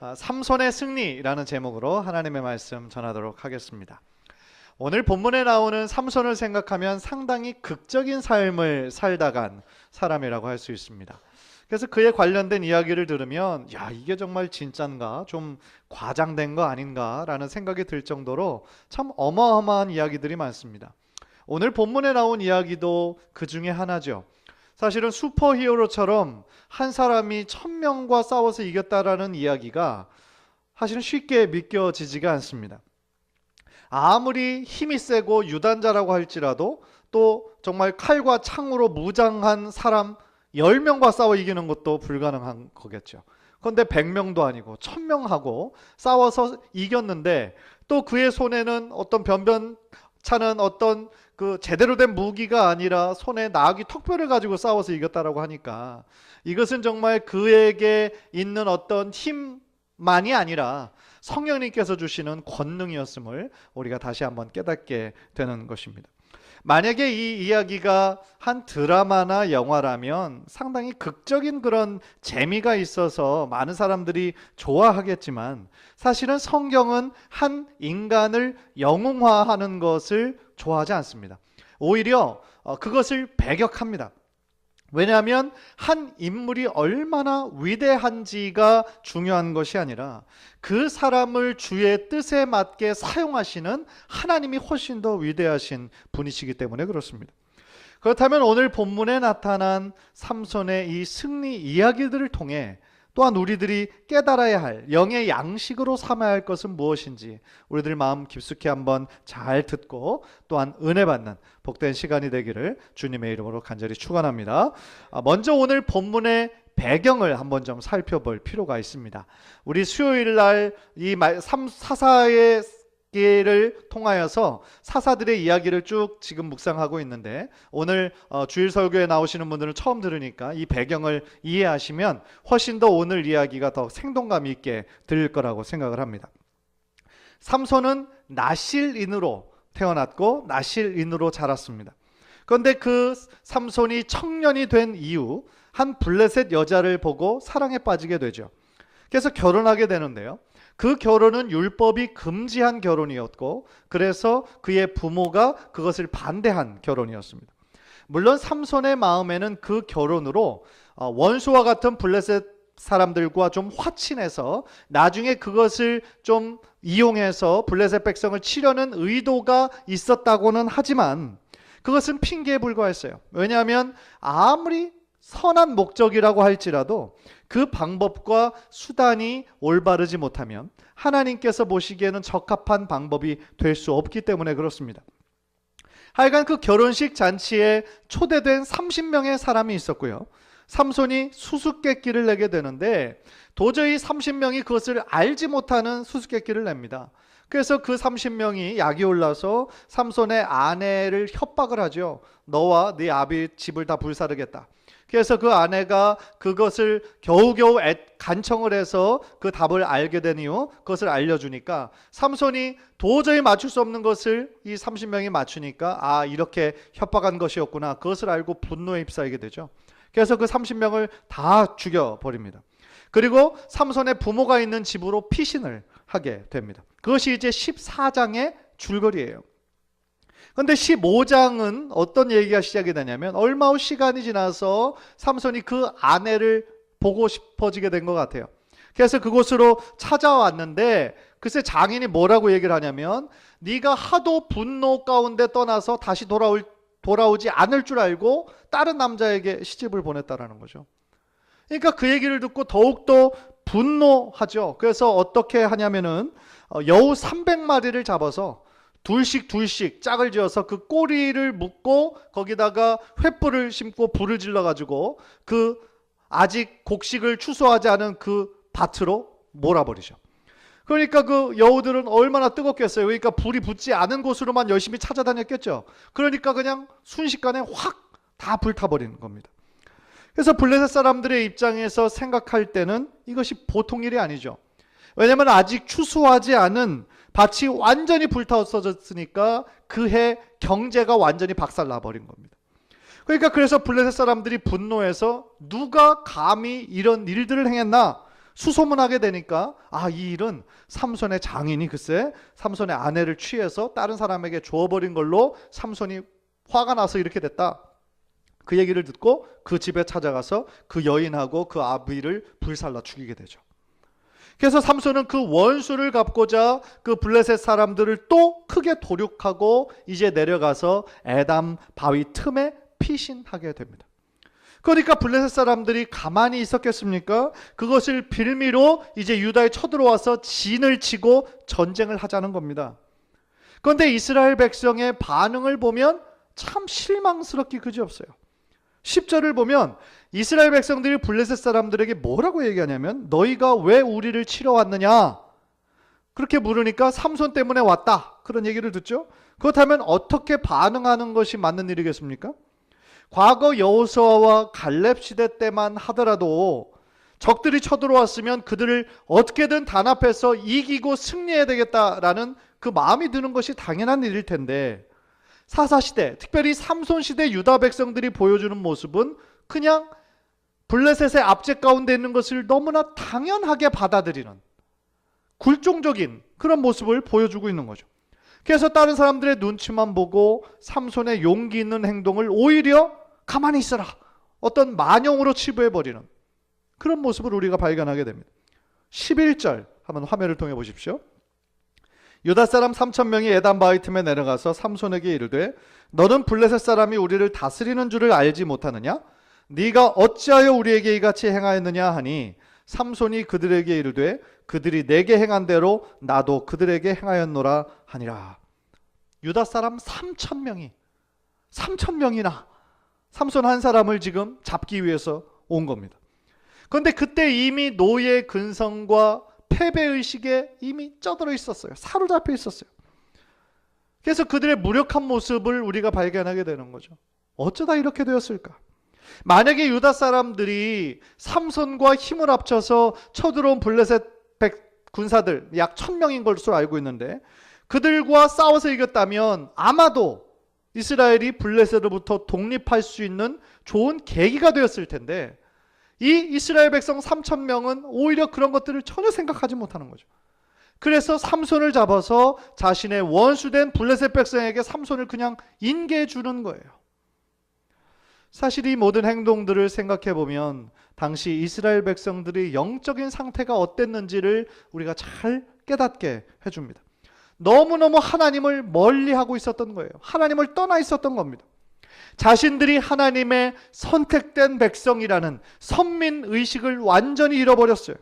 아, 삼손의 승리라는 제목으로 하나님의 말씀 전하도록 하겠습니다. 오늘 본문에 나오는 삼손을 생각하면 상당히 극적인 삶을 살다간 사람이라고 할 수 있습니다. 그래서 그에 관련된 이야기를 들으면 야 이게 정말 진짠가 좀 과장된 거 아닌가라는 생각이 들 정도로 참 어마어마한 이야기들이 많습니다. 오늘 본문에 나온 이야기도 그 중에 하나죠. 사실은 슈퍼 히어로처럼 한 사람이 천 명과 싸워서 이겼다라는 이야기가 사실은 쉽게 믿겨지지가 않습니다. 아무리 힘이 세고 유단자라고 할지라도 또 정말 칼과 창으로 무장한 사람 10명과 싸워 이기는 것도 불가능한 거겠죠. 그런데 100명도 아니고 1000명하고 싸워서 이겼는데 또 그의 손에는 어떤 변변 찮은 어떤 그 제대로 된 무기가 아니라 손에 나귀 턱뼈를 가지고 싸워서 이겼다라고 하니까 이것은 정말 그에게 있는 어떤 힘만이 아니라 성령님께서 주시는 권능이었음을 우리가 다시 한번 깨닫게 되는 것입니다. 만약에 이 이야기가 한 드라마나 영화라면 상당히 극적인 그런 재미가 있어서 많은 사람들이 좋아하겠지만 사실은 성경은 한 인간을 영웅화하는 것을 좋아하지 않습니다. 오히려 어, 그것을 배격합니다. 왜냐하면 한 인물이 얼마나 위대한지가 중요한 것이 아니라 그 사람을 주의 뜻에 맞게 사용하시는 하나님이 훨씬 더 위대하신 분이시기 때문에 그렇습니다. 그렇다면 오늘 본문에 나타난 삼손의 이 승리 이야기들을 통해 또한 우리들이 깨달아야 할 영의 양식으로 삼아야 할 것은 무엇인지 우리들 마음 깊숙이 한번 잘 듣고 또한 은혜 받는 복된 시간이 되기를 주님의 이름으로 간절히 축원합니다. 아, 먼저 오늘 본문의 배경을 한번 좀 살펴볼 필요가 있습니다. 우리 수요일 날 이 사사의 기를 통하여서 사사들의 이야기를 쭉 지금 묵상하고 있는데 오늘 어, 주일 설교에 나오시는 분들은 처음 들으니까 이 배경을 이해하시면 훨씬 더 오늘 이야기가 더 생동감 있게 들릴 거라고 생각을 합니다. 삼손은 나실인으로 태어났고 나실인으로 자랐습니다. 그런데 그 삼손이 청년이 된 이후 한 블레셋 여자를 보고 사랑에 빠지게 되죠. 그래서 결혼하게 되는데요. 그 결혼은 율법이 금지한 결혼이었고 그래서 그의 부모가 그것을 반대한 결혼이었습니다. 물론 삼손의 마음에는 그 결혼으로 어, 원수와 같은 블레셋 사람들과 좀 화친해서 나중에 그것을 좀 이용해서 블레셋 백성을 치려는 의도가 있었다고는 하지만 그것은 핑계에 불과했어요. 왜냐하면 아무리 선한 목적이라고 할지라도 그 방법과 수단이 올바르지 못하면 하나님께서 보시기에는 적합한 방법이 될 수 없기 때문에 그렇습니다. 하여간 그 결혼식 잔치에 초대된 30명의 사람이 있었고요. 삼손이 수수께끼를 내게 되는데 도저히 30명이 그것을 알지 못하는 수수께끼를 냅니다. 그래서 그 30명이 약이 올라서 삼손의 아내를 협박을 하죠. 너와 네 아비 집을 다 불사르겠다. 그래서 그 아내가 그것을 겨우겨우 간청을 해서 그 답을 알게 된 이후 그것을 알려주니까 삼손이 도저히 맞출 수 없는 것을 이 30명이 맞추니까 아 이렇게 협박한 것이었구나 그것을 알고 분노에 휩싸이게 되죠. 그래서 그 30명을 다 죽여버립니다. 그리고 삼손의 부모가 있는 집으로 피신을 하게 됩니다. 그것이 이제 14장의 줄거리예요. 근데 15장은 어떤 얘기가 시작이 되냐면 얼마 후 시간이 지나서 삼손이 그 아내를 보고 싶어지게 된 것 같아요. 그래서 그곳으로 찾아왔는데 글쎄 장인이 뭐라고 얘기를 하냐면 네가 하도 분노 가운데 떠나서 다시 돌아올 돌아오지 않을 줄 알고 다른 남자에게 시집을 보냈다라는 거죠. 그러니까 그 얘기를 듣고 더욱더 분노하죠. 그래서 어떻게 하냐면은 어, 여우 300마리를 잡아서 둘씩 둘씩 짝을 지어서 그 꼬리를 묶고 거기다가 횃불을 심고 불을 질러 가지고 그 아직 곡식을 추수하지 않은 그 밭으로 몰아버리죠. 그러니까 그 여우들은 얼마나 뜨겁겠어요. 그러니까 불이 붙지 않은 곳으로만 열심히 찾아다녔겠죠. 그러니까 그냥 순식간에 확 다 불타버리는 겁니다. 그래서 블레셋 사람들의 입장에서 생각할 때는 이것이 보통 일이 아니죠. 왜냐하면 아직 추수하지 않은 밭이 완전히 불타서졌으니까 그 해 경제가 완전히 박살나 버린 겁니다. 그러니까 그래서 블레셋 사람들이 분노해서 누가 감히 이런 일들을 행했나 수소문하게 되니까 아 이 일은 삼손의 장인이 글쎄 삼손의 아내를 취해서 다른 사람에게 주어버린 걸로 삼손이 화가 나서 이렇게 됐다. 그 얘기를 듣고 그 집에 찾아가서 그 여인하고 그 아비를 불살라 죽이게 되죠. 그래서 삼손은 그 원수를 갚고자 그 블레셋 사람들을 또 크게 도륙하고 이제 내려가서 에담 바위 틈에 피신하게 됩니다. 그러니까 블레셋 사람들이 가만히 있었겠습니까? 그것을 빌미로 이제 유다에 쳐들어와서 진을 치고 전쟁을 하자는 겁니다. 그런데 이스라엘 백성의 반응을 보면 참 실망스럽기 그지없어요. 10절을 보면 이스라엘 백성들이 블레셋 사람들에게 뭐라고 얘기하냐면 너희가 왜 우리를 치러 왔느냐? 그렇게 물으니까 삼손 때문에 왔다. 그런 얘기를 듣죠. 그렇다면 어떻게 반응하는 것이 맞는 일이겠습니까? 과거 여호수아와 갈렙 시대 때만 하더라도 적들이 쳐들어왔으면 그들을 어떻게든 단합해서 이기고 승리해야 되겠다라는 그 마음이 드는 것이 당연한 일일 텐데 사사 시대, 특별히 삼손 시대 유다 백성들이 보여주는 모습은 그냥 블레셋의 압제 가운데 있는 것을 너무나 당연하게 받아들이는 굴종적인 그런 모습을 보여주고 있는 거죠. 그래서 다른 사람들의 눈치만 보고 삼손의 용기 있는 행동을 오히려 가만히 있어라. 어떤 만용으로 치부해버리는 그런 모습을 우리가 발견하게 됩니다. 11절 한번 화면을 통해 보십시오. 유다 사람 3천 명이 에단 바위 틈에 내려가서 삼손에게 이르되 너는 블레셋 사람이 우리를 다스리는 줄을 알지 못하느냐? 네가 어찌하여 우리에게 이같이 행하였느냐 하니 삼손이 그들에게 이르되 그들이 내게 행한 대로 나도 그들에게 행하였노라 하니라. 유다 사람 3천 명이 3천 명이나 삼손 한 사람을 지금 잡기 위해서 온 겁니다. 그런데 그때 이미 노예 근성과 패배 의식에 이미 쩌들어 있었어요. 사로잡혀 있었어요. 그래서 그들의 무력한 모습을 우리가 발견하게 되는 거죠. 어쩌다 이렇게 되었을까? 만약에 유다 사람들이 삼손과 힘을 합쳐서 쳐들어온 블레셋 백 군사들 약 천명인 것으로 알고 있는데 그들과 싸워서 이겼다면 아마도 이스라엘이 블레셋으로부터 독립할 수 있는 좋은 계기가 되었을 텐데 이 이스라엘 백성 3천 명은 오히려 그런 것들을 전혀 생각하지 못하는 거죠. 그래서 삼손을 잡아서 자신의 원수된 블레셋 백성에게 삼손을 그냥 인계해 주는 거예요. 사실 이 모든 행동들을 생각해 보면 당시 이스라엘 백성들의 영적인 상태가 어땠는지를 우리가 잘 깨닫게 해줍니다. 너무너무 하나님을 멀리 하고 있었던 거예요. 하나님을 떠나 있었던 겁니다. 자신들이 하나님의 선택된 백성이라는 선민 의식을 완전히 잃어버렸어요.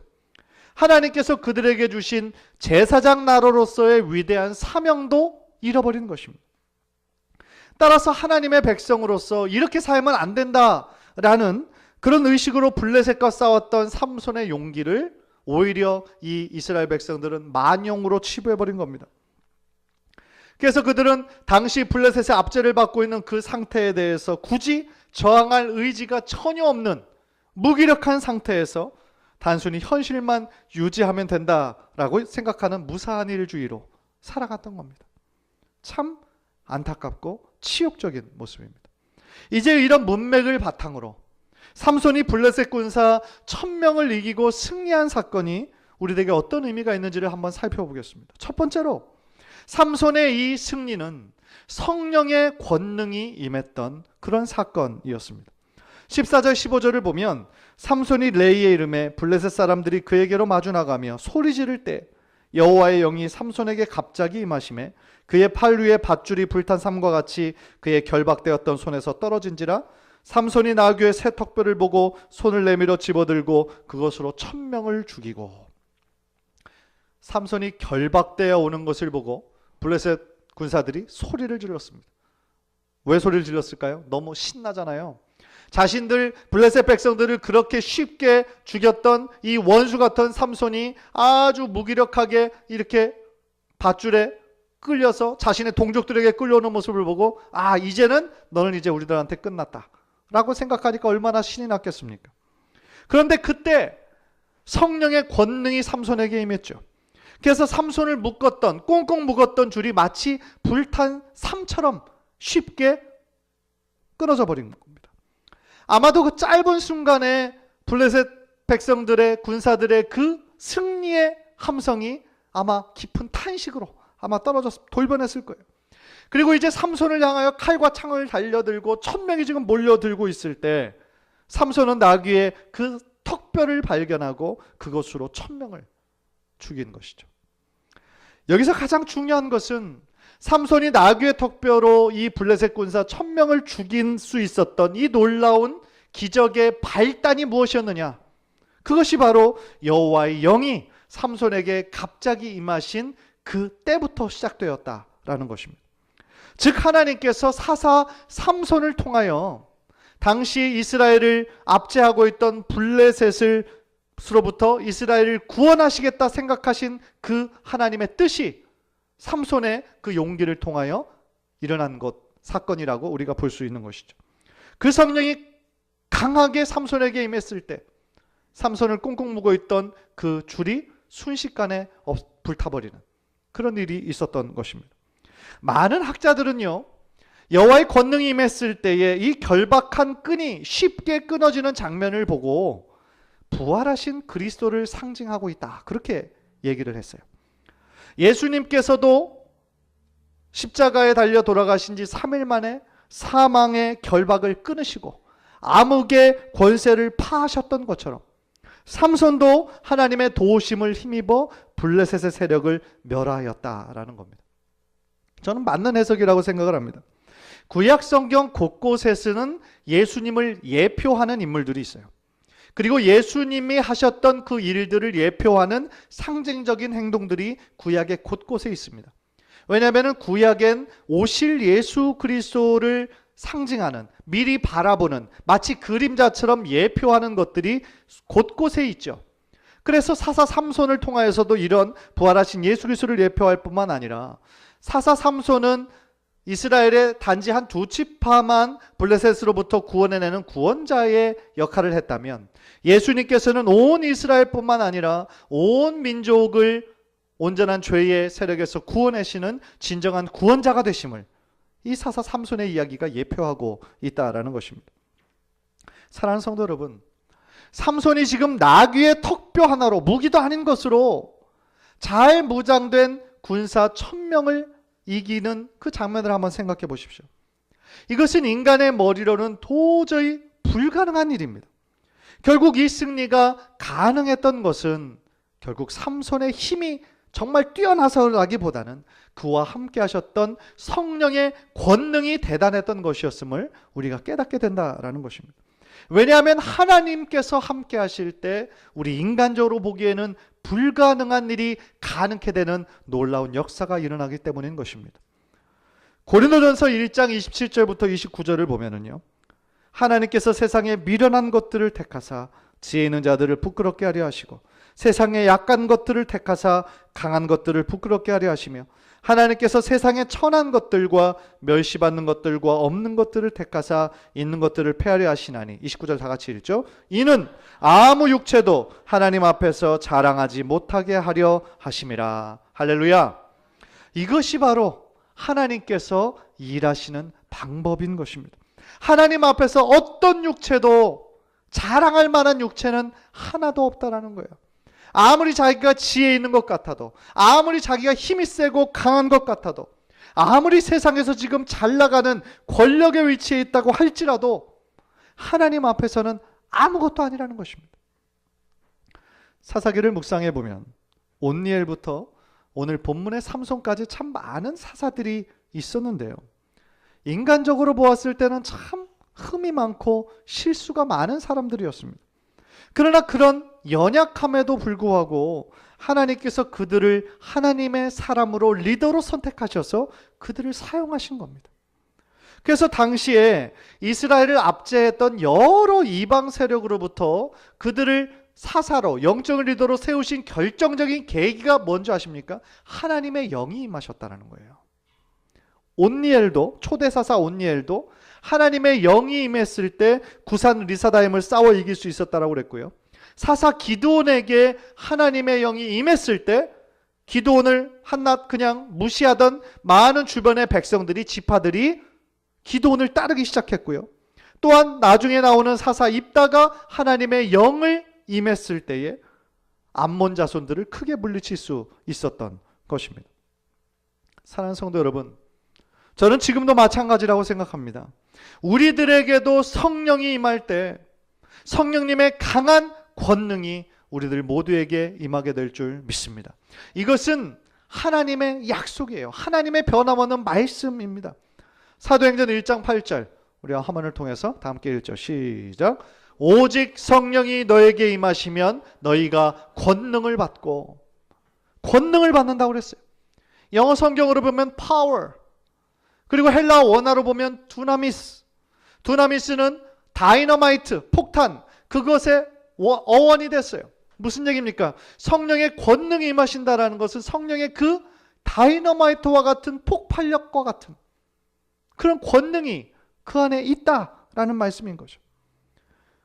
하나님께서 그들에게 주신 제사장 나로로서의 위대한 사명도 잃어버린 것입니다. 따라서 하나님의 백성으로서 이렇게 살면 안 된다라는 그런 의식으로 블레셋과 싸웠던 삼손의 용기를 오히려 이 이스라엘 백성들은 만용으로 치부해버린 겁니다. 그래서 그들은 당시 블레셋의 압제를 받고 있는 그 상태에 대해서 굳이 저항할 의지가 전혀 없는 무기력한 상태에서 단순히 현실만 유지하면 된다라고 생각하는 무사한 일주의로 살아갔던 겁니다. 참 안타깝고 치욕적인 모습입니다. 이제 이런 문맥을 바탕으로 삼손이 블레셋 군사 천명을 이기고 승리한 사건이 우리에게 어떤 의미가 있는지를 한번 살펴보겠습니다. 첫 번째로 삼손의 이 승리는 성령의 권능이 임했던 그런 사건이었습니다. 14절 15절을 보면 삼손이 레이의 이름에 블레셋 사람들이 그에게로 마주 나가며 소리 지를 때 여호와의 영이 삼손에게 갑자기 임하심에 그의 팔 위에 밧줄이 불탄 삼과 같이 그의 결박되었던 손에서 떨어진지라 삼손이 나귀의 새 턱뼈를 보고 손을 내밀어 집어들고 그것으로 천명을 죽이고 삼손이 결박되어 오는 것을 보고 블레셋 군사들이 소리를 질렀습니다. 왜 소리를 질렀을까요? 너무 신나잖아요. 자신들 블레셋 백성들을 그렇게 쉽게 죽였던 이 원수 같은 삼손이 아주 무기력하게 이렇게 밧줄에 끌려서 자신의 동족들에게 끌려오는 모습을 보고 아 이제는 너는 이제 우리들한테 끝났다 라고 생각하니까 얼마나 신이 났겠습니까? 그런데 그때 성령의 권능이 삼손에게 임했죠. 그래서 삼손을 묶었던 꽁꽁 묶었던 줄이 마치 불탄 삼처럼 쉽게 끊어져 버린 겁니다. 아마도 그 짧은 순간에 블레셋 백성들의 군사들의 그 승리의 함성이 아마 깊은 탄식으로 아마 떨어져서 돌변했을 거예요. 그리고 이제 삼손을 향하여 칼과 창을 달려들고 천 명이 지금 몰려들고 있을 때 삼손은 나귀의 그 턱뼈를 발견하고 그것으로 천 명을 죽인 것이죠. 여기서 가장 중요한 것은 삼손이 나귀의 턱뼈로 이 블레셋 군사 천 명을 죽인 수 있었던 이 놀라운 기적의 발단이 무엇이었느냐? 그것이 바로 여호와의 영이 삼손에게 갑자기 임하신 그 때부터 시작되었다라는 것입니다. 즉 하나님께서 사사 삼손을 통하여 당시 이스라엘을 압제하고 있던 블레셋을 스로부터 이스라엘을 구원하시겠다 생각하신 그 하나님의 뜻이 삼손의 그 용기를 통하여 일어난 것 사건이라고 우리가 볼 수 있는 것이죠. 그 성령이 강하게 삼손에게 임했을 때 삼손을 꽁꽁 묶어 있던 그 줄이 순식간에 없- 불타버리는 그런 일이 있었던 것입니다. 많은 학자들은요. 여호와의 권능이 임했을 때에 이 결박한 끈이 쉽게 끊어지는 장면을 보고 부활하신 그리스도를 상징하고 있다. 그렇게 얘기를 했어요. 예수님께서도 십자가에 달려 돌아가신 지 3일 만에 사망의 결박을 끊으시고 암흑의 권세를 파하셨던 것처럼 삼손도 하나님의 도우심을 힘입어 블레셋의 세력을 멸하였다라는 겁니다. 저는 맞는 해석이라고 생각을 합니다. 구약 성경 곳곳에 쓰는 예수님을 예표하는 인물들이 있어요. 그리고 예수님이 하셨던 그 일들을 예표하는 상징적인 행동들이 구약의 곳곳에 있습니다. 왜냐하면 구약엔 오실 예수 그리스도를 상징하는 미리 바라보는 마치 그림자처럼 예표하는 것들이 곳곳에 있죠. 그래서 사사 삼손을 통하여서도 이런 부활하신 예수 그리스도를 예표할 뿐만 아니라 사사 삼손은 이스라엘의 단지 한 두 지파만 블레셋으로부터 구원해내는 구원자의 역할을 했다면 예수님께서는 온 이스라엘뿐만 아니라 온 민족을 온전한 죄의 세력에서 구원하시는 진정한 구원자가 되심을 이 사사 삼손의 이야기가 예표하고 있다라는 것입니다. 사랑하는 성도 여러분, 삼손이 지금 나귀의 턱뼈 하나로 무기도 아닌 것으로 잘 무장된 군사 천 명을 이기는 그 장면을 한번 생각해 보십시오. 이것은 인간의 머리로는 도저히 불가능한 일입니다. 결국 이 승리가 가능했던 것은 결국 삼손의 힘이 정말 뛰어나서라기보다는 그와 함께 하셨던 성령의 권능이 대단했던 것이었음을 우리가 깨닫게 된다라는 것입니다. 왜냐하면 하나님께서 함께 하실 때 우리 인간적으로 보기에는 불가능한 일이 가능케 되는 놀라운 역사가 일어나기 때문인 것입니다. 고린도전서 1장 27절부터 29절을 보면은요. 하나님께서 세상에 미련한 것들을 택하사 지혜 있는 자들을 부끄럽게 하려 하시고 세상에 약한 것들을 택하사 강한 것들을 부끄럽게 하려 하시며 하나님께서 세상에 천한 것들과 멸시받는 것들과 없는 것들을 택하사 있는 것들을 폐하려 하시나니 29절 다 같이 읽죠. 이는 아무 육체도 하나님 앞에서 자랑하지 못하게 하려 하심이라. 할렐루야. 이것이 바로 하나님께서 일하시는 방법인 것입니다. 하나님 앞에서 어떤 육체도 자랑할 만한 육체는 하나도 없다라는 거예요. 아무리 자기가 지혜 있는 것 같아도, 아무리 자기가 힘이 세고 강한 것 같아도, 아무리 세상에서 지금 잘 나가는 권력의 위치에 있다고 할지라도 하나님 앞에서는 아무것도 아니라는 것입니다. 사사기를 묵상해 보면 온니엘부터 오늘 본문의 삼손까지 참 많은 사사들이 있었는데요. 인간적으로 보았을 때는 참 흠이 많고 실수가 많은 사람들이었습니다. 그러나 그런 연약함에도 불구하고 하나님께서 그들을 하나님의 사람으로 리더로 선택하셔서 그들을 사용하신 겁니다. 그래서 당시에 이스라엘을 압제했던 여러 이방 세력으로부터 그들을 사사로 영적 리더로 세우신 결정적인 계기가 뭔지 아십니까? 하나님의 영이 임하셨다는 거예요. 온니엘도 초대 사사 온니엘도 하나님의 영이 임했을 때 구산 리사다임을 싸워 이길 수 있었다라고 그랬고요. 사사 기드온에게 하나님의 영이 임했을 때 기드온을 한낱 그냥 무시하던 많은 주변의 백성들이 지파들이 기드온을 따르기 시작했고요. 또한 나중에 나오는 사사 입다가 하나님의 영을 임했을 때에 암몬 자손들을 크게 물리칠 수 있었던 것입니다. 사랑하는 성도 여러분, 저는 지금도 마찬가지라고 생각합니다. 우리들에게도 성령이 임할 때 성령님의 강한 권능이 우리들 모두에게 임하게 될 줄 믿습니다. 이것은 하나님의 약속이에요. 하나님의 변함없는 말씀입니다. 사도행전 1장 8절 우리가 화면을 통해서 다 함께 읽죠. 시작. 오직 성령이 너에게 임하시면 너희가 권능을 받고 권능을 받는다고 그랬어요. 영어 성경으로 보면 power 그리고 헬라 원어로 보면 두나미스 두나미스는 다이너마이트 폭탄 그것의 워- 어원이 됐어요. 무슨 얘기입니까? 성령의 권능이 임하신다라는 것은 성령의 그 다이너마이트와 같은 폭발력과 같은 그런 권능이 그 안에 있다라는 말씀인 거죠.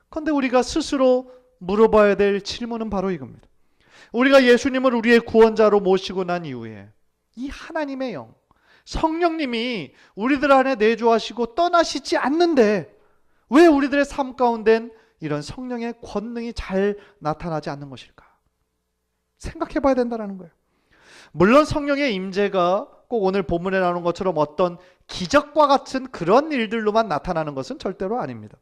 그런데 우리가 스스로 물어봐야 될 질문은 바로 이겁니다. 우리가 예수님을 우리의 구원자로 모시고 난 이후에 이 하나님의 영, 성령님이 우리들 안에 내주하시고 떠나시지 않는데 왜 우리들의 삶 가운데는 이런 성령의 권능이 잘 나타나지 않는 것일까? 생각해 봐야 된다는 거예요. 물론 성령의 임재가 꼭 오늘 본문에 나오는 것처럼 어떤 기적과 같은 그런 일들로만 나타나는 것은 절대로 아닙니다.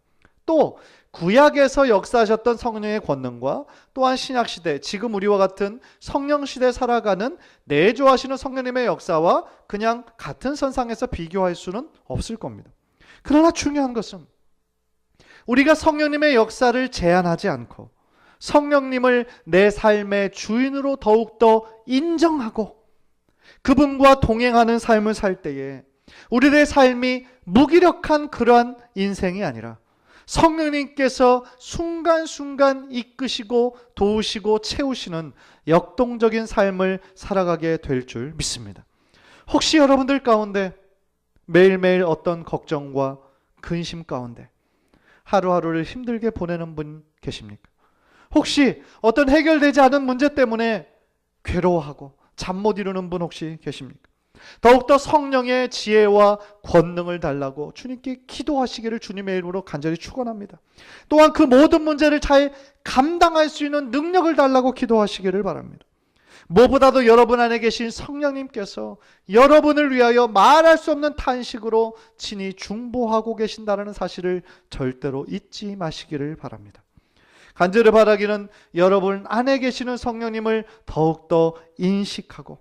또 구약에서 역사하셨던 성령의 권능과 또한 신약 시대 지금 우리와 같은 성령 시대 살아가는 내조하시는 성령님의 역사와 그냥 같은 선상에서 비교할 수는 없을 겁니다. 그러나 중요한 것은 우리가 성령님의 역사를 제한하지 않고 성령님을 내 삶의 주인으로 더욱더 인정하고 그분과 동행하는 삶을 살 때에 우리들의 삶이 무기력한 그러한 인생이 아니라 성령님께서 순간순간 이끄시고 도우시고 채우시는 역동적인 삶을 살아가게 될 줄 믿습니다. 혹시 여러분들 가운데 매일매일 어떤 걱정과 근심 가운데 하루하루를 힘들게 보내는 분 계십니까? 혹시 어떤 해결되지 않은 문제 때문에 괴로워하고 잠 못 이루는 분 혹시 계십니까? 더욱더 성령의 지혜와 권능을 달라고 주님께 기도하시기를 주님의 이름으로 간절히 축원합니다. 또한 그 모든 문제를 잘 감당할 수 있는 능력을 달라고 기도하시기를 바랍니다. 무엇보다도 여러분 안에 계신 성령님께서 여러분을 위하여 말할 수 없는 탄식으로 친히 중보하고 계신다는 사실을 절대로 잊지 마시기를 바랍니다. 간절히 바라기는 여러분 안에 계시는 성령님을 더욱더 인식하고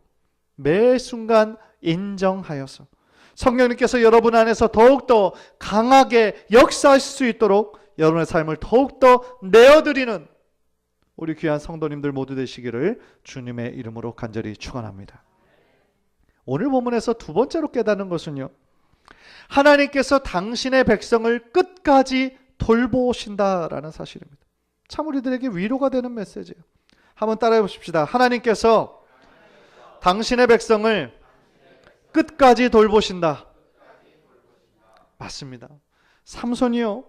매 순간 인정하여서 성령님께서 여러분 안에서 더욱더 강하게 역사하실 수 있도록 여러분의 삶을 더욱더 내어드리는 우리 귀한 성도님들 모두 되시기를 주님의 이름으로 간절히 축원합니다. 오늘 본문에서 두 번째로 깨닫는 것은요. 하나님께서 당신의 백성을 끝까지 돌보신다라는 사실입니다. 참 우리들에게 위로가 되는 메시지예요. 한번 따라해 보십시다. 하나님께서 당신의 백성을 끝까지 돌보신다. 맞습니다. 삼손이요.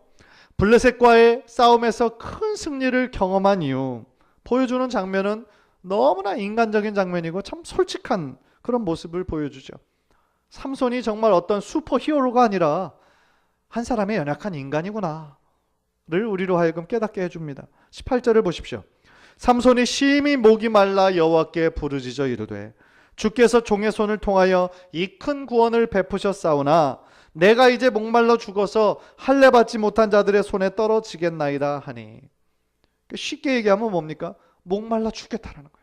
블레셋과의 싸움에서 큰 승리를 경험한 이후 보여주는 장면은 너무나 인간적인 장면이고 참 솔직한 그런 모습을 보여주죠. 삼손이 정말 어떤 슈퍼 히어로가 아니라 한 사람의 연약한 인간이구나. 를 우리로 하여금 깨닫게 해줍니다. 18절을 보십시오. 삼손이 심히 목이 말라 여호와께 부르짖어 이르되 주께서 종의 손을 통하여 이 큰 구원을 베푸셨사오나 내가 이제 목말라 죽어서 할례 받지 못한 자들의 손에 떨어지겠나이다 하니 쉽게 얘기하면 뭡니까? 목말라 죽겠다라는 거예요.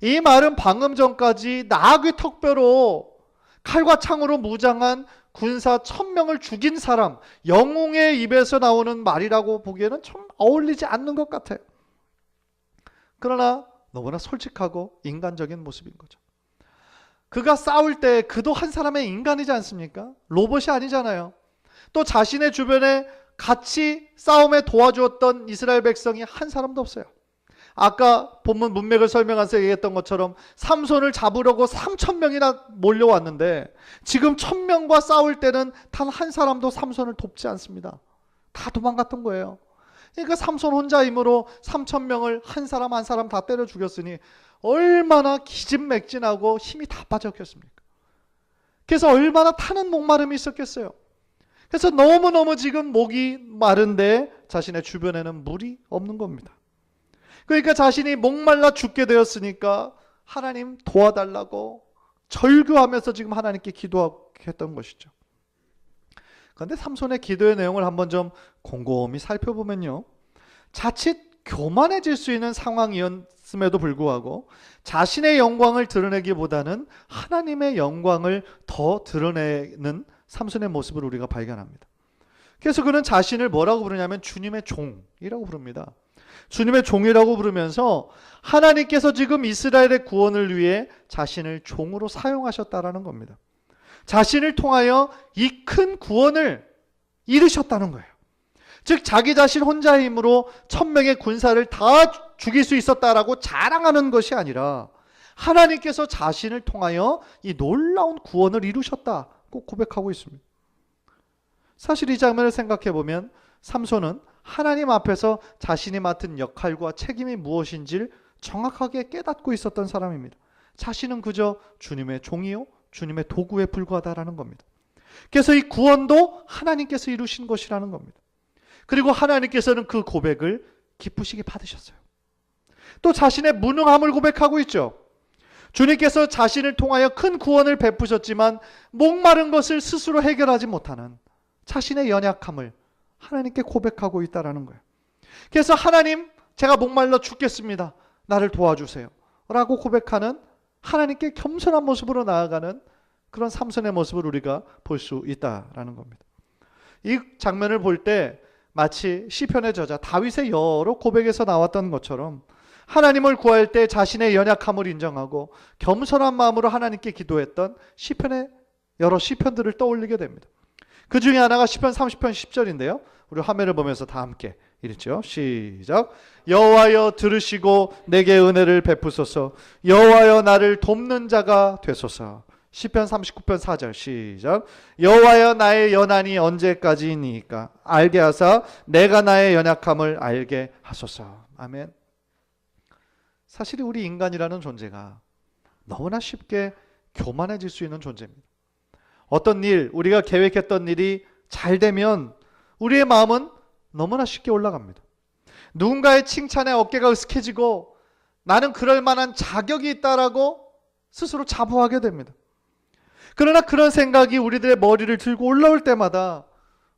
이 말은 방금 전까지 나귀 턱뼈로 칼과 창으로 무장한 군사 천명을 죽인 사람 영웅의 입에서 나오는 말이라고 보기에는 좀 어울리지 않는 것 같아요. 그러나 너무나 솔직하고 인간적인 모습인 거죠. 그가 싸울 때 그도 한 사람의 인간이지 않습니까? 로봇이 아니잖아요. 또 자신의 주변에 같이 싸움에 도와주었던 이스라엘 백성이 한 사람도 없어요. 아까 본문 문맥을 설명하면서 얘기했던 것처럼 삼손을 잡으려고 3천 명이나 몰려왔는데 지금 천 명과 싸울 때는 단 한 사람도 삼손을 돕지 않습니다. 다 도망갔던 거예요. 그러니까 삼손 혼자 힘으로 3천 명을 한 사람 한 사람 다 때려 죽였으니 얼마나 기진맥진하고 힘이 다 빠졌겠습니까? 그래서 얼마나 타는 목마름이 있었겠어요. 그래서 너무너무 지금 목이 마른데 자신의 주변에는 물이 없는 겁니다. 그러니까 자신이 목말라 죽게 되었으니까 하나님 도와달라고 절규하면서 지금 하나님께 기도했던 것이죠. 그런데 삼손의 기도의 내용을 한번 좀 곰곰이 살펴보면요. 자칫 교만해질 수 있는 상황이었 음에도 불구하고 자신의 영광을 드러내기보다는 하나님의 영광을 더 드러내는 삼손의 모습을 우리가 발견합니다. 그래서 그는 자신을 뭐라고 부르냐면 주님의 종이라고 부릅니다. 주님의 종이라고 부르면서 하나님께서 지금 이스라엘의 구원을 위해 자신을 종으로 사용하셨다라는 겁니다. 자신을 통하여 이 큰 구원을 이루셨다는 거예요. 즉 자기 자신 혼자의 힘으로 천명의 군사를 다 죽일 수 있었다라고 자랑하는 것이 아니라 하나님께서 자신을 통하여 이 놀라운 구원을 이루셨다고 고백하고 있습니다. 사실 이 장면을 생각해 보면 삼손은 하나님 앞에서 자신이 맡은 역할과 책임이 무엇인지를 정확하게 깨닫고 있었던 사람입니다. 자신은 그저 주님의 종이요, 주님의 도구에 불과하다라는 겁니다. 그래서 이 구원도 하나님께서 이루신 것이라는 겁니다. 그리고 하나님께서는 그 고백을 기쁘시게 받으셨어요. 또 자신의 무능함을 고백하고 있죠. 주님께서 자신을 통하여 큰 구원을 베푸셨지만 목마른 것을 스스로 해결하지 못하는 자신의 연약함을 하나님께 고백하고 있다라는 거예요. 그래서 하나님, 제가 목말라 죽겠습니다. 나를 도와주세요. 라고 고백하는 하나님께 겸손한 모습으로 나아가는 그런 삼손의 모습을 우리가 볼 수 있다라는 겁니다. 이 장면을 볼 때 마치 시편의 저자 다윗의 여러 고백에서 나왔던 것처럼 하나님을 구할 때 자신의 연약함을 인정하고 겸손한 마음으로 하나님께 기도했던 시편의 여러 시편들을 떠올리게 됩니다. 그 중에 하나가 시편 30편 10절인데요. 우리 화면을 보면서 다 함께 읽죠. 시작. 여호와여 들으시고 내게 은혜를 베푸소서. 여호와여 나를 돕는 자가 되소서. 시편 39편 4절 시작. 여호와여 나의 연한이 언제까지이니까 알게 하사 내가 나의 연약함을 알게 하소서. 아멘. 사실 우리 인간이라는 존재가 너무나 쉽게 교만해질 수 있는 존재입니다. 어떤 일, 우리가 계획했던 일이 잘 되면 우리의 마음은 너무나 쉽게 올라갑니다. 누군가의 칭찬에 어깨가 으스해지고 나는 그럴 만한 자격이 있다라고 스스로 자부하게 됩니다. 그러나 그런 생각이 우리들의 머리를 들고 올라올 때마다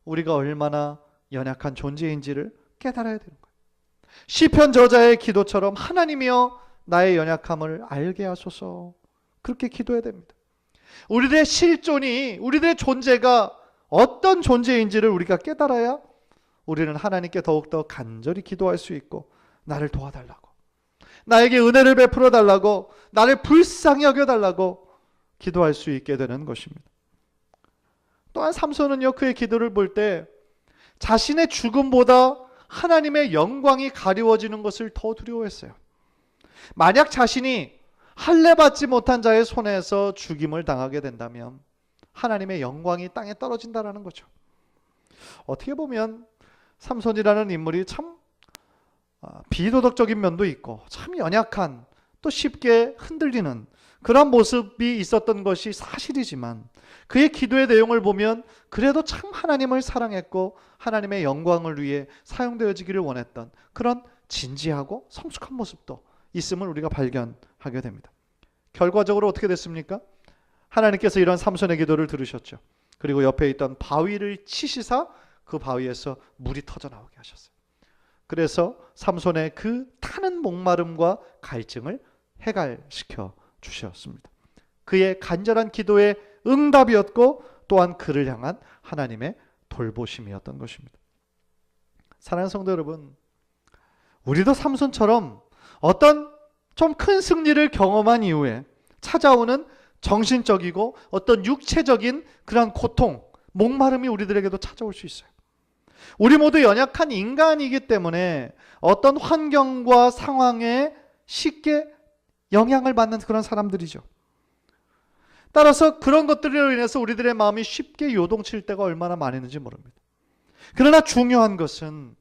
우리가 얼마나 연약한 존재인지를 깨달아야 되는 거예요. 시편 저자의 기도처럼 하나님이여 나의 연약함을 알게 하소서. 그렇게 기도해야 됩니다. 우리들의 실존이 우리들의 존재가 어떤 존재인지를 우리가 깨달아야 우리는 하나님께 더욱더 간절히 기도할 수 있고 나를 도와달라고 나에게 은혜를 베풀어 달라고 나를 불쌍히 여겨 달라고 기도할 수 있게 되는 것입니다. 또한 삼손은요 그의 기도를 볼 때 자신의 죽음보다 하나님의 영광이 가리워지는 것을 더 두려워했어요. 만약 자신이 할례 받지 못한 자의 손에서 죽임을 당하게 된다면 하나님의 영광이 땅에 떨어진다라는 거죠. 어떻게 보면 삼손이라는 인물이 참 아, 비도덕적인 면도 있고 참 연약한 또 쉽게 흔들리는 그런 모습이 있었던 것이 사실이지만 그의 기도의 내용을 보면 그래도 참 하나님을 사랑했고 하나님의 영광을 위해 사용되어지기를 원했던 그런 진지하고 성숙한 모습도 있음을 우리가 발견하게 됩니다. 결과적으로 어떻게 됐습니까? 하나님께서 이런 삼손의 기도를 들으셨죠. 그리고 옆에 있던 바위를 치시사 그 바위에서 물이 터져 나오게 하셨어요. 그래서 삼손의 그 타는 목마름과 갈증을 해갈시켜 주셨습니다. 그의 간절한 기도의 응답이었고 또한 그를 향한 하나님의 돌보심이었던 것입니다. 사랑하는 성도 여러분, 우리도 삼손처럼 어떤 좀 큰 승리를 경험한 이후에 찾아오는 정신적이고 어떤 육체적인 그런 고통, 목마름이 우리들에게도 찾아올 수 있어요. 우리 모두 연약한 인간이기 때문에 어떤 환경과 상황에 쉽게 영향을 받는 그런 사람들이죠. 따라서 그런 것들로 인해서 우리들의 마음이 쉽게 요동칠 때가 얼마나 많았는지 모릅니다. 그러나 중요한 것은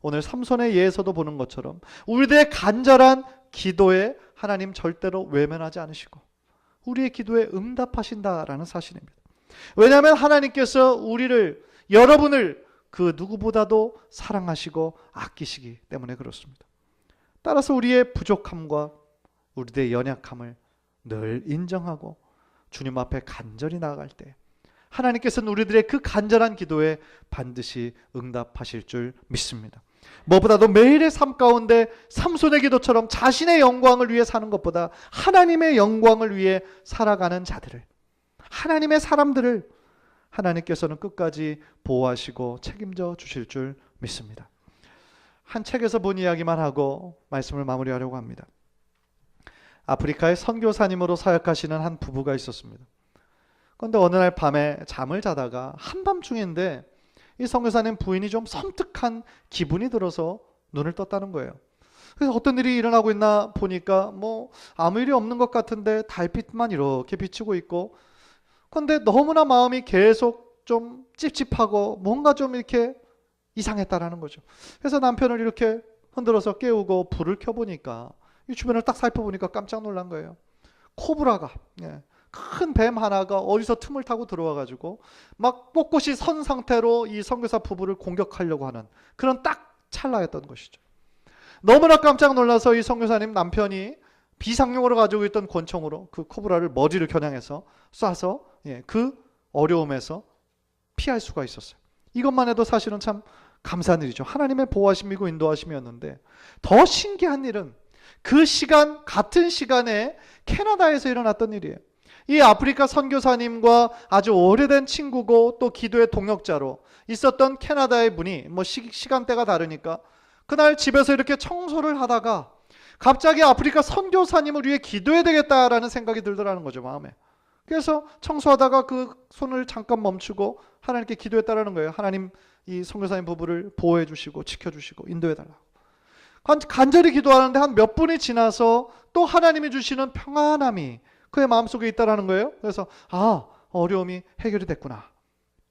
오늘 삼손의 예에서도 보는 것처럼 우리들의 간절한 기도에 하나님 절대로 외면하지 않으시고 우리의 기도에 응답하신다라는 사실입니다. 왜냐하면 하나님께서 우리를 여러분을 그 누구보다도 사랑하시고 아끼시기 때문에 그렇습니다. 따라서 우리의 부족함과 우리의 연약함을 늘 인정하고 주님 앞에 간절히 나아갈 때 하나님께서는 우리들의 그 간절한 기도에 반드시 응답하실 줄 믿습니다. 무엇보다도 매일의 삶 가운데 삼손의 기도처럼 자신의 영광을 위해 사는 것보다 하나님의 영광을 위해 살아가는 자들을 하나님의 사람들을 하나님께서는 끝까지 보호하시고 책임져 주실 줄 믿습니다. 한 책에서 본 이야기만 하고 말씀을 마무리하려고 합니다. 아프리카의 선교사님으로 사역하시는 한 부부가 있었습니다. 그런데 어느 날 밤에 잠을 자다가 한밤중인데 이 선교사님 부인이 좀 섬뜩한 기분이 들어서 눈을 떴다는 거예요. 그래서 어떤 일이 일어나고 있나 보니까 뭐 아무 일이 없는 것 같은데 달빛만 이렇게 비치고 있고 그런데 너무나 마음이 계속 좀 찝찝하고 뭔가 좀 이렇게 이상했다라는 거죠. 그래서 남편을 이렇게 흔들어서 깨우고 불을 켜보니까 이 주변을 딱 살펴보니까 깜짝 놀란 거예요. 코브라가 예, 큰뱀 하나가 어디서 틈을 타고 들어와 가지고 막 꼿꼿이 선 상태로 이 선교사 부부를 공격하려고 하는 그런 딱 찰나였던 것이죠. 너무나 깜짝 놀라서 이 선교사님 남편이 비상용으로 가지고 있던 권총으로 그 코브라를 머리를 겨냥해서 쏴서 예, 그 어려움에서 피할 수가 있었어요. 이것만 해도 사실은 참 감사한 일이죠. 하나님의 보호하심이고 인도하심이었는데 더 신기한 일은 그 시간 같은 시간에 캐나다에서 일어났던 일이에요. 이 아프리카 선교사님과 아주 오래된 친구고 또 기도의 동역자로 있었던 캐나다의 분이 뭐 시, 시간대가 다르니까 그날 집에서 이렇게 청소를 하다가 갑자기 아프리카 선교사님을 위해 기도해야 되겠다라는 생각이 들더라는 거죠 마음에. 그래서 청소하다가 그 손을 잠깐 멈추고 하나님께 기도했다라는 거예요. 하나님 이 선교사님 부부를 보호해 주시고 지켜 주시고 인도해 달라고. 간- 간절히 기도하는데 한 몇 분이 지나서 또 하나님이 주시는 평안함이 그의 마음속에 있다라는 거예요. 그래서 아 어려움이 해결이 됐구나.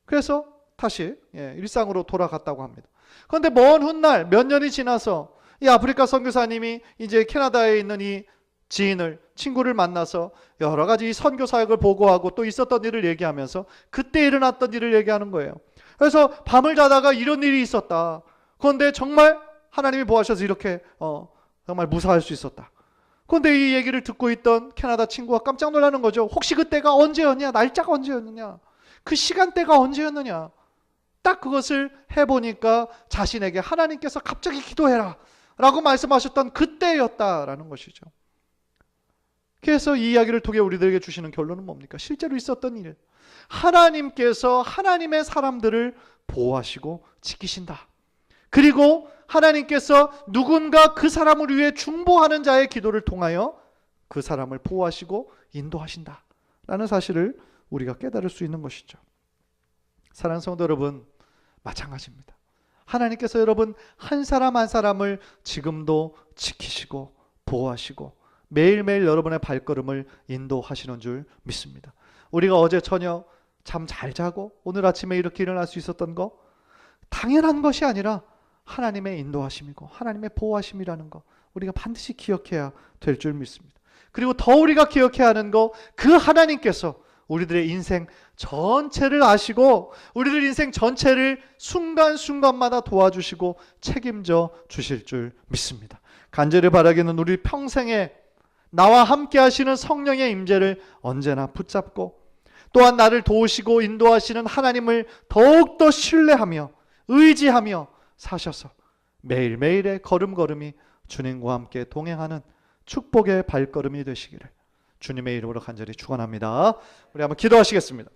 그래서 다시 예, 일상으로 돌아갔다고 합니다. 그런데 먼 훗날 몇 년이 지나서 이 아프리카 선교사님이 이제 캐나다에 있는 이 지인을 친구를 만나서 여러 가지 이 선교 사역을 보고하고 또 있었던 일을 얘기하면서 그때 일어났던 일을 얘기하는 거예요. 그래서 밤을 자다가 이런 일이 있었다. 그런데 정말 하나님이 보하셔서 이렇게 어, 정말 무사할 수 있었다. 그런데 이 얘기를 듣고 있던 캐나다 친구가 깜짝 놀라는 거죠. 혹시 그때가 언제였냐? 날짜가 언제였느냐? 그 시간대가 언제였느냐? 딱 그것을 해보니까 자신에게 하나님께서 갑자기 기도해라 라고 말씀하셨던 그때였다라는 것이죠. 그래서 이 이야기를 통해 우리들에게 주시는 결론은 뭡니까? 실제로 있었던 일. 하나님께서 하나님의 사람들을 보호하시고 지키신다. 그리고 하나님께서 누군가 그 사람을 위해 중보하는 자의 기도를 통하여 그 사람을 보호하시고 인도하신다. 라는 사실을 우리가 깨달을 수 있는 것이죠. 사랑하는 성도 여러분, 마찬가지입니다. 하나님께서 여러분 한 사람 한 사람을 지금도 지키시고 보호하시고 매일매일 여러분의 발걸음을 인도하시는 줄 믿습니다. 우리가 어제 저녁 잠 잘 자고 오늘 아침에 이렇게 일어날 수 있었던 거 당연한 것이 아니라 하나님의 인도하심이고 하나님의 보호하심이라는 거 우리가 반드시 기억해야 될 줄 믿습니다. 그리고 더 우리가 기억해야 하는 거 그 하나님께서 우리들의 인생 전체를 아시고 우리들 인생 전체를 순간순간마다 도와주시고 책임져 주실 줄 믿습니다. 간절히 바라기는 우리 평생에 나와 함께 하시는 성령의 임재를 언제나 붙잡고 또한 나를 도우시고 인도하시는 하나님을 더욱더 신뢰하며 의지하며 사셔서 매일매일의 걸음걸음이 주님과 함께 동행하는 축복의 발걸음이 되시기를 주님의 이름으로 간절히 축원합니다. 우리 한번 기도하시겠습니다.